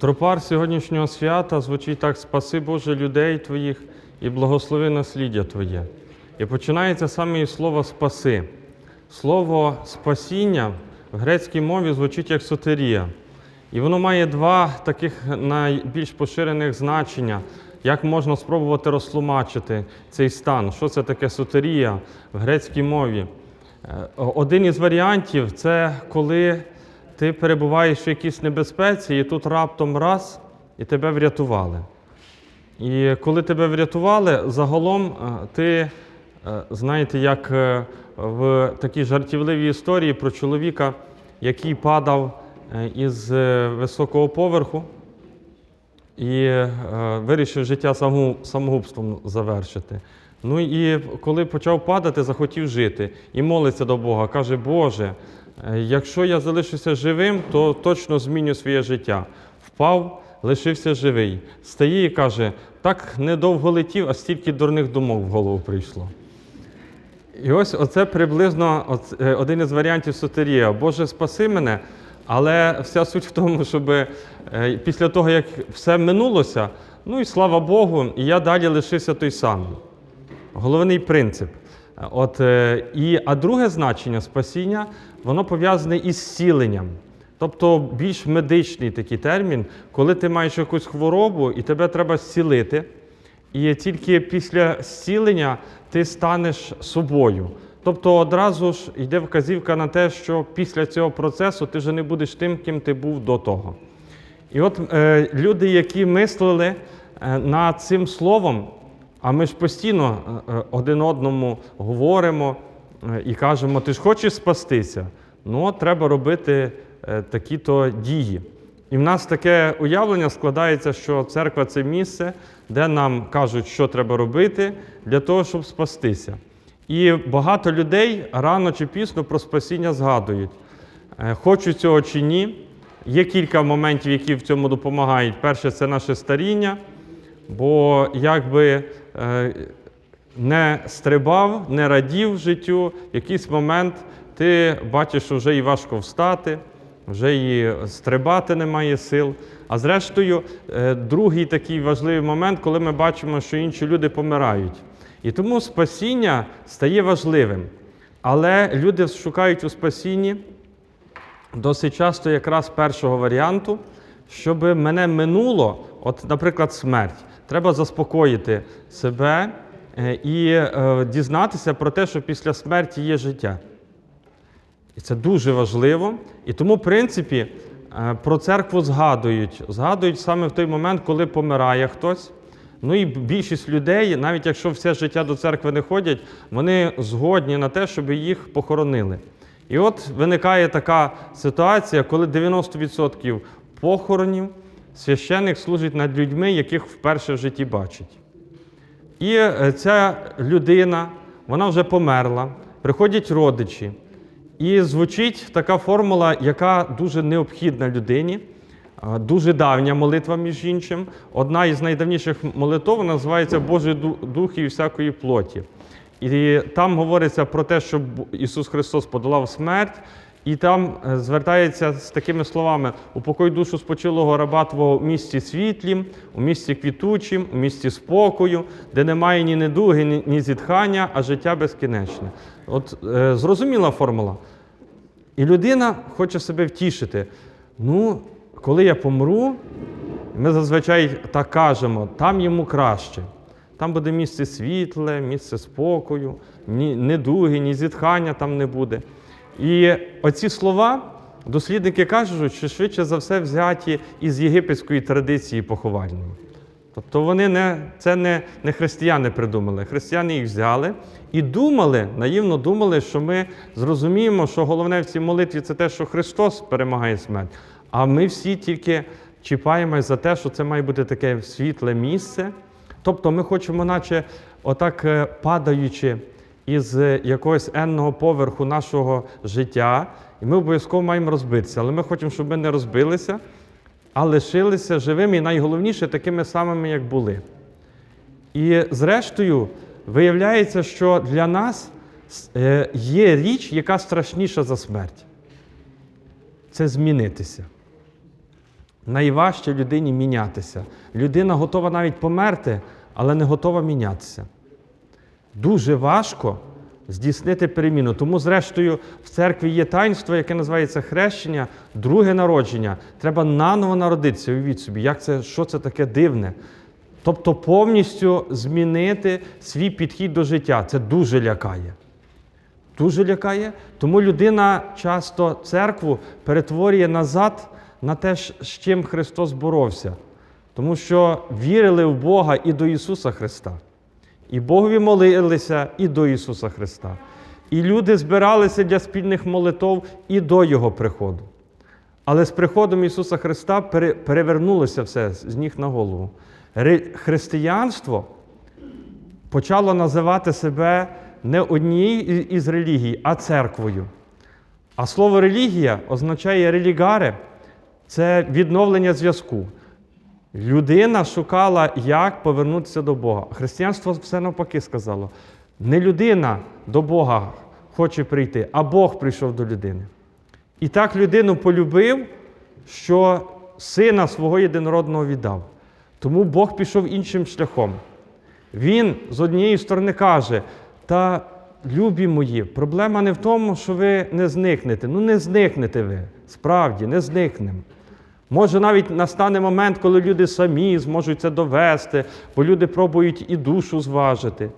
Тропар сьогоднішнього свята звучить так: спаси Боже людей Твоїх і благослови насліддя Твоє. І починається саме із слова спаси. Слово спасіння в грецькій мові звучить як сотерія. І воно має два таких найбільш поширених значення, як можна спробувати розтлумачити цей стан. Що це таке сотерія в грецькій мові? Е, Один із варіантів це коли ти перебуваєш в якійсь небезпеці, і тут раптом раз і тебе врятували. І коли тебе врятували, загалом е, ти, е, знаєте, як е, в такій жартівливій історії про чоловіка, який падав із високого поверху і вирішив життя самогубством завершити. Ну і коли почав падати, захотів жити і молиться до Бога. Каже, Боже, якщо я залишуся живим, то точно зміню своє життя. Впав, лишився живий. Стає і каже, так недовго летів, а стільки дурних думок в голову прийшло. І ось оце приблизно е, один із варіантів сотерія. Боже, спаси мене, але вся суть в тому, щоб е, після того, як все минулося, ну і слава Богу, і я далі лишився той самий. Головний принцип. Е, От, е, і, а друге значення спасіння, воно пов'язане із зціленням. Тобто більш медичний такий термін, коли ти маєш якусь хворобу і тебе треба зцілити. І тільки після зцілення ти станеш собою. Тобто одразу ж йде вказівка на те, що після цього процесу ти вже не будеш тим, ким ти був до того. І от е, люди, які мислили е, над цим словом, а ми ж постійно е, е, один одному говоримо і кажемо, ти ж хочеш спастися, ну треба робити е, такі-то дії. І в нас таке уявлення складається, що церква це місце, де нам кажуть, що треба робити для того, щоб спастися. І багато людей рано чи пізно про спасіння згадують. Е, Хочуть цього чи ні. Є кілька моментів, які в цьому допомагають. Перше, це наше старіння, бо якби е, не стрибав, не радів життю, в якийсь момент ти бачиш, що вже і важко встати, вже і стрибати немає сил. А зрештою, е, другий такий важливий момент, коли ми бачимо, що інші люди помирають. І тому спасіння стає важливим. Але люди шукають у спасінні досить часто якраз першого варіанту, щоб мене минуло, от, наприклад, смерть. Треба заспокоїти себе і е, дізнатися про те, що після смерті є життя. І це дуже важливо. І тому, в принципі, е, про церкву згадують. Згадують саме в той момент, коли помирає хтось. Ну і більшість людей, навіть якщо все життя до церкви не ходять, вони згодні на те, щоб їх похоронили. І от виникає така ситуація, коли 90% похоронів священник служить над людьми, яких вперше в житті бачить. І е, ця людина, вона вже померла, приходять родичі. І звучить така формула, яка дуже необхідна людині, дуже давня молитва, між іншим. Одна із найдавніших молитв називається Божий Дух і всякої плоті. І там говориться про те, що Ісус Христос подолав смерть, і там е, звертається з такими словами: упокой душу спочилого раба Твого в місті світлім, у місті квітучим, у місті спокою, де немає ні недуги, ні, зітхання, а життя безкінечне. От е, зрозуміла формула. І людина хоче себе втішити. Ну, коли я помру, ми зазвичай так кажемо, там йому краще. Там буде місце світле, місце спокою, ні недуги, ні зітхання там не буде. І оці слова дослідники кажуть, що швидше за все взяті із єгипетської традиції поховальної. Тобто вони не, це не, не християни придумали. Християни їх взяли і думали, наївно думали, що ми зрозуміємо, що головне в цій молитві це те, що Христос перемагає смерть. А ми всі тільки чіпаємось за те, що це має бути таке світле місце. Тобто ми хочемо, наче отак е, падаючи із е, якогось енного поверху нашого життя, і ми обов'язково маємо розбитися. Але ми хочемо, щоб ми не розбилися, а лишилися живими і найголовніше такими самими, як були. І зрештою, виявляється, що для нас е, є річ, яка страшніша за смерть. Це змінитися. найважче людині мінятися. Людина готова навіть померти, але не готова мінятися. Дуже важко здійснити переміну. Тому, зрештою, в церкві є таїнство, яке називається хрещення, друге народження. Треба наново народитися. Уявіть собі, як це, що це таке дивне. Тобто повністю змінити свій підхід до життя. Це дуже лякає. Дуже лякає. Тому людина часто церкву перетворює назад на те, з чим Христос боровся. Тому що вірили в Бога і до Ісуса Христа. І Богові молилися і до Ісуса Христа. І люди збиралися для спільних молитов і до Його приходу. Але з приходом Ісуса Христа перевернулося все з ніг на голову. Християнство почало називати себе не однією із релігій, а церквою. А слово релігія означає релігаре це відновлення зв'язку. Людина шукала, як повернутися до Бога. Християнство все навпаки сказало. Не людина до Бога хоче прийти, а Бог прийшов до людини. І так людину полюбив, що сина свого єдинородного віддав. Тому Бог пішов іншим шляхом. Він з однієї сторони каже: та любі мої, проблема не в тому, що ви не зникнете. Ну не зникнете ви, справді, не зникнемо. Може, навіть настане момент, коли люди самі зможуть це довести, бо люди пробують і душу зважити,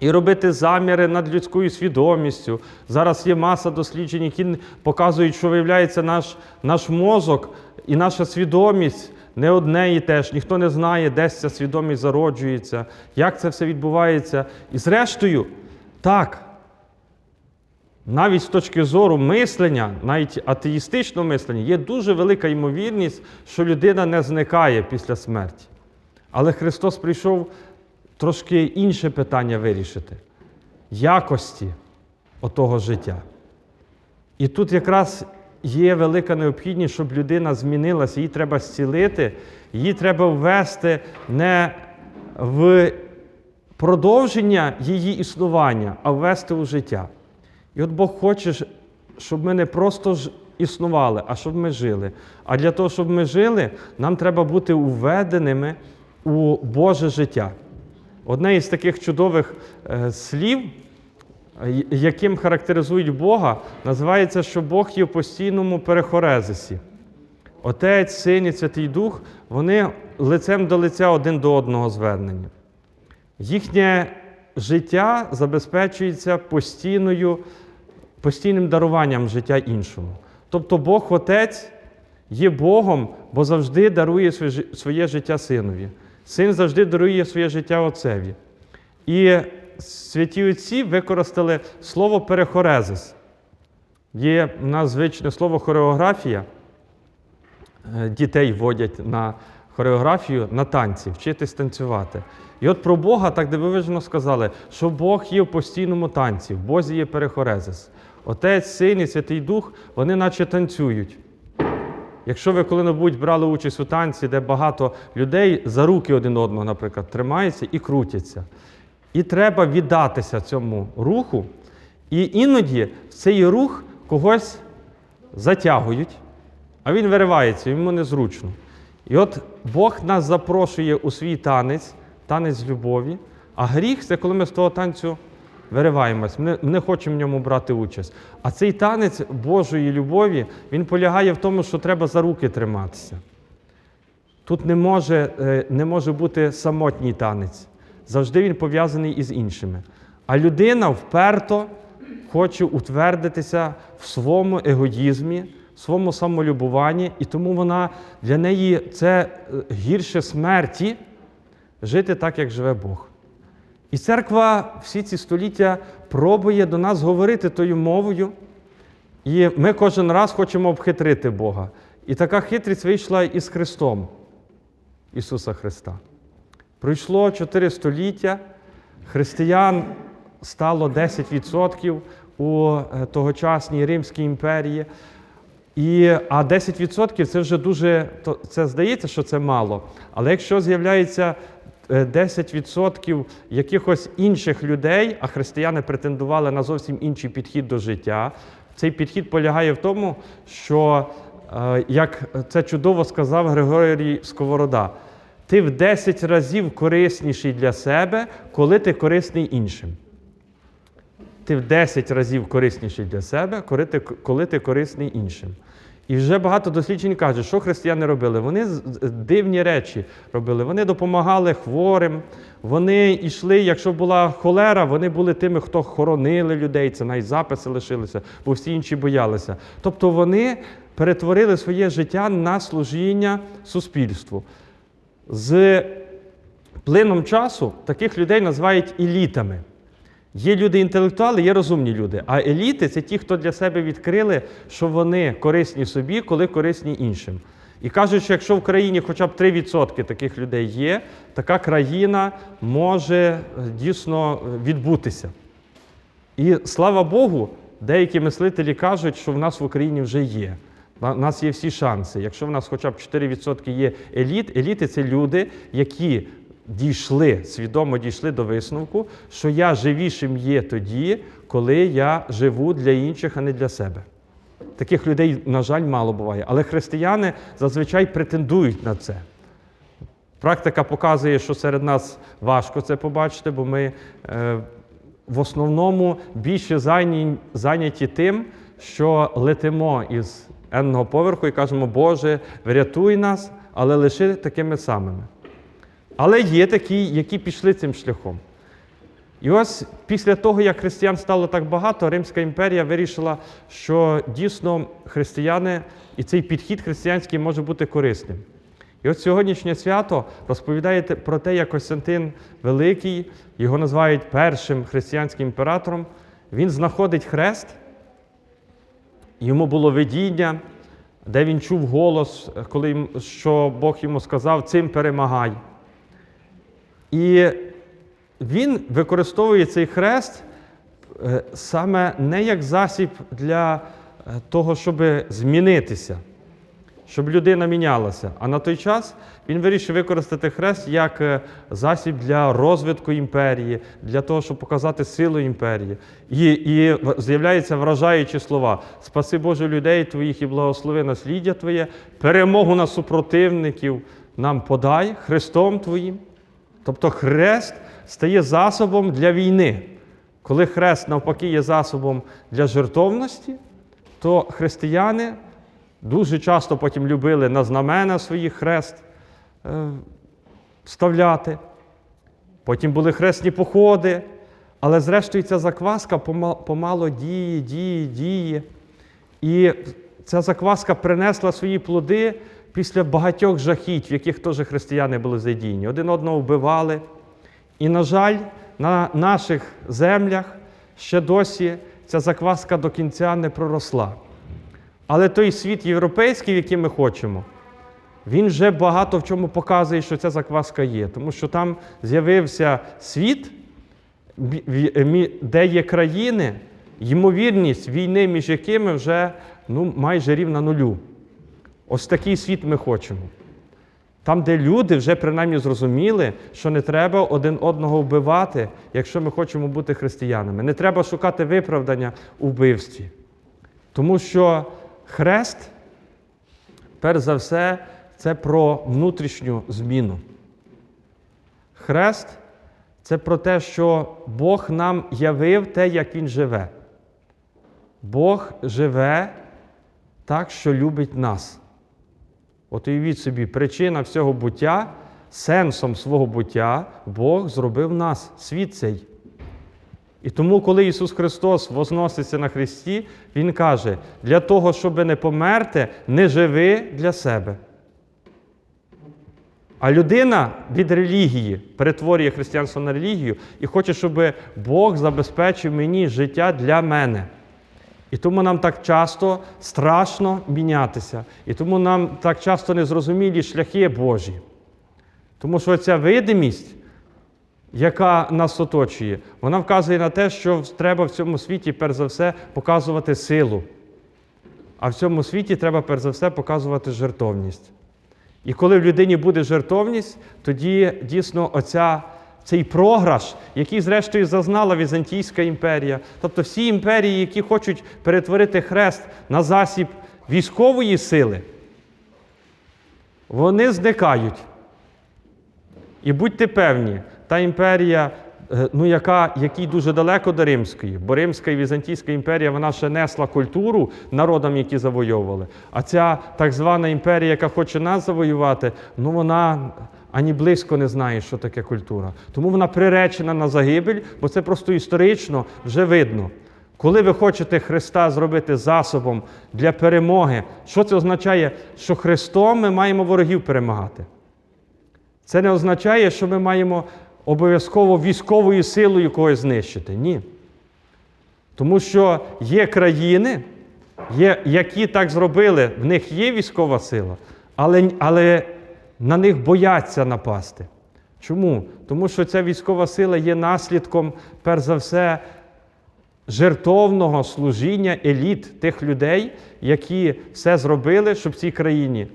і робити заміри над людською свідомістю. Зараз є маса досліджень, які показують, що виявляється наш, наш мозок і наша свідомість не одне і те ж. Ніхто не знає, де ця свідомість зароджується, як це все відбувається. І зрештою, так, навіть з точки зору мислення, навіть атеїстичного мислення, є дуже велика ймовірність, що людина не зникає після смерті. Але Христос прийшов трошки інше питання вирішити якості отого життя. І тут якраз є велика необхідність, щоб людина змінилася, її треба зцілити, її треба ввести не в продовження її існування, а ввести у життя. І от Бог хоче, щоб ми не просто існували, а щоб ми жили. А для того, щоб ми жили, нам треба бути уведеними у Боже життя. Одне із таких чудових е, слів, е, яким характеризують Бога, називається, що Бог є в постійному перехорезисі. Отець, Син і Святий Дух, вони лицем до лиця один до одного звернені. Їхнє життя забезпечується постійною, постійним даруванням життя іншому. Тобто Бог Отець є Богом, бо завжди дарує своє життя синові. Син завжди дарує своє життя Отцеві. І святі отці використали слово перехорезис. Є в нас звичне слово хореографія. Е, Дітей водять на хореографію на танці, вчитись танцювати. І от про Бога так дивовижно сказали, що Бог є в постійному танці, в Бозі є перехорезис. Отець, Син і Святий Дух, вони наче танцюють. Якщо ви коли-небудь брали участь у танці, де багато людей за руки один одного, наприклад, тримаються і крутяться. І треба віддатися цьому руху. І іноді в цей рух когось затягують, а він виривається, йому незручно. І от Бог нас запрошує у свій танець, танець любові, а гріх це коли ми з того танцю вириваємось, ми не, хочемо в ньому брати участь. А цей танець Божої любові, він полягає в тому, що треба за руки триматися. Тут не може, е, не може бути самотній танець. Завжди він пов'язаний із іншими. А людина вперто хоче утвердитися в своєму егоїзмі, своєму самолюбуванні, і тому вона для неї це е, гірше смерті жити так, як живе Бог. І церква всі ці століття пробує до нас говорити тою мовою, і ми кожен раз хочемо обхитрити Бога. І така хитрість вийшла із Христом Ісуса Христа. Пройшло 4 століття, християн стало 10% у е, тогочасній Римській імперії. І, а 10% це вже дуже, це здається, що це мало. Але якщо з'являється е, 10% якихось інших людей, а християни претендували на зовсім інший підхід до життя, цей підхід полягає в тому, що е, як це чудово сказав Григорій Сковорода, ти в 10 разів корисніший для себе, коли ти корисний іншим. Ти в 10 разів корисніший для себе, коли ти корисний іншим. І вже багато досліджень кажуть, що християни робили. Вони дивні речі робили. Вони допомагали хворим, вони йшли, якщо була холера, вони були тими, хто хоронили людей, це навіть записи лишилися, бо всі інші боялися. Тобто вони перетворили своє життя на служіння суспільству. З плином часу таких людей називають елітами. Є люди-інтелектуали, є розумні люди. А еліти це ті, хто для себе відкрили, що вони корисні собі, коли корисні іншим. І кажуть, що якщо в країні хоча б 3% таких людей є, така країна може е, дійсно е, відбутися. І слава Богу, деякі мислителі кажуть, що в нас в Україні вже є. У нас є всі шанси. Якщо в нас хоча б 4% є еліт, еліти це люди, які дійшли, свідомо дійшли до висновку, що я живішим є тоді, коли я живу для інших, а не для себе. Таких людей, на жаль, мало буває. Але християни зазвичай претендують на це. Практика показує, що серед нас важко це побачити, бо ми е, в основному більше зайняті тим, що летимо із енного поверху і кажемо, Боже, врятуй нас, але лиши такими самими. Але є такі, які пішли цим шляхом. І ось після того, як християн стало так багато, Римська імперія вирішила, що дійсно християни і цей підхід християнський може бути корисним. І от сьогоднішнє свято розповідає про те, як Костянтин Великий, його називають першим християнським імператором, він знаходить хрест, йому було видіння, де він чув голос, коли, що Бог йому сказав, цим перемагай. І він використовує цей хрест е, саме не як засіб для е, того, щоб змінитися, щоб людина мінялася. А на той час він вирішив використати хрест як е, засіб для розвитку імперії, для того, щоб показати силу імперії. І, і з'являються вражаючі слова: Спаси Боже людей Твоїх і благослови насліддя Твоє, перемогу на супротивників нам подай Христом Твоїм. Тобто хрест стає засобом для війни. Коли хрест, навпаки, є засобом для жертовності, то християни дуже часто потім любили на знамена своїх хрест е, вставляти. Потім були хресні походи. Але зрештою ця закваска пома- помало діє, діє, діє. І ця закваска принесла свої плоди після багатьох жахіть, в яких теж християни були задіяні. Один одного вбивали. І, на жаль, на наших землях ще досі ця закваска до кінця не проросла. Але той світ європейський, в який ми хочемо, він вже багато в чому показує, що ця закваска є. Тому що там з'явився світ, мі- де є країни, ймовірність війни, між якими вже ну, майже рівна нулю. Ось такий світ ми хочемо. Там, де люди вже принаймні зрозуміли, що не треба один одного вбивати, якщо ми хочемо бути християнами. Не треба шукати виправдання у вбивстві. Тому що хрест, перш за все, це про внутрішню зміну. Хрест це про те, що Бог нам явив те, як Він живе. Бог живе так, що любить нас. От уявіть собі, причина всього буття, сенсом свого буття Бог зробив нас, світ цей. І тому, коли Ісус Христос возноситься на Христі, Він каже: для того, щоб не померти, не живи для себе. А людина від релігії перетворює християнство на релігію і хоче, щоб Бог забезпечив мені життя для мене. І тому нам так часто страшно мінятися. І тому нам так часто незрозумілі шляхи Божі. Тому що ця видимість, яка нас оточує, вона вказує на те, що треба в цьому світі, перш за все, показувати силу. А в цьому світі треба, перш за все, показувати жертовність. І коли в людині буде жертовність, тоді дійсно оця, цей програш, який, зрештою, зазнала Візантійська імперія, тобто всі імперії, які хочуть перетворити хрест на засіб військової сили, вони зникають. І будьте певні, та імперія, е, ну, яка, якій дуже далеко до Римської, бо Римська і Візантійська імперія вона ще несла культуру народам, які завойовували. А ця так звана імперія, яка хоче нас завоювати, ну вона ані близько не знає, що таке культура. Тому вона приречена на загибель, бо це просто історично вже видно. Коли ви хочете Христа зробити засобом для перемоги, що це означає? Що Христом ми маємо ворогів перемагати. Це не означає, що ми маємо обов'язково військовою силою когось знищити. Ні. Тому що є країни, які так зробили, в них є військова сила, але, але на них бояться напасти. Чому? Тому що ця військова сила є наслідком, перш за все, жертовного служіння еліт тих людей, які все зробили, щоб в цій країні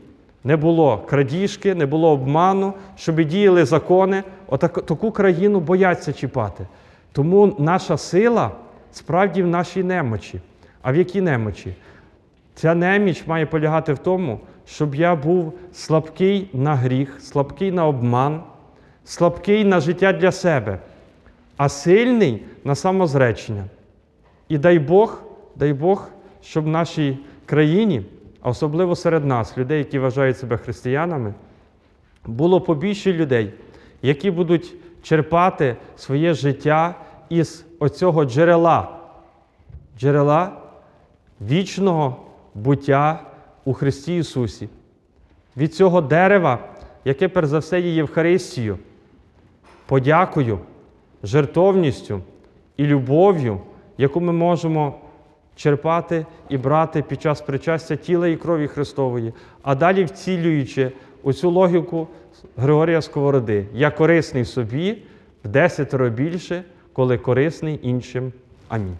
не було крадіжки, не було обману, щоб діяли закони. Отак, таку країну бояться чіпати. Тому наша сила справді в нашій немочі. А в якій немочі? Ця неміч має полягати в тому, щоб я був слабкий на гріх, слабкий на обман, слабкий на життя для себе, а сильний на самозречення. І дай Бог, дай Бог, щоб в нашій країні, а особливо серед нас, людей, які вважають себе християнами, було побільше людей, які будуть черпати своє життя із оцього джерела, джерела вічного буття у Христі Ісусі, від цього дерева, яке перш за все є Євхаристією, подякою, жертовністю і любов'ю, яку ми можемо черпати і брати під час причастя тіла і крові Христової, а далі вцілюючи оцю логіку Григорія Сковороди. Я корисний собі в десятеро більше, коли корисний іншим. Амінь.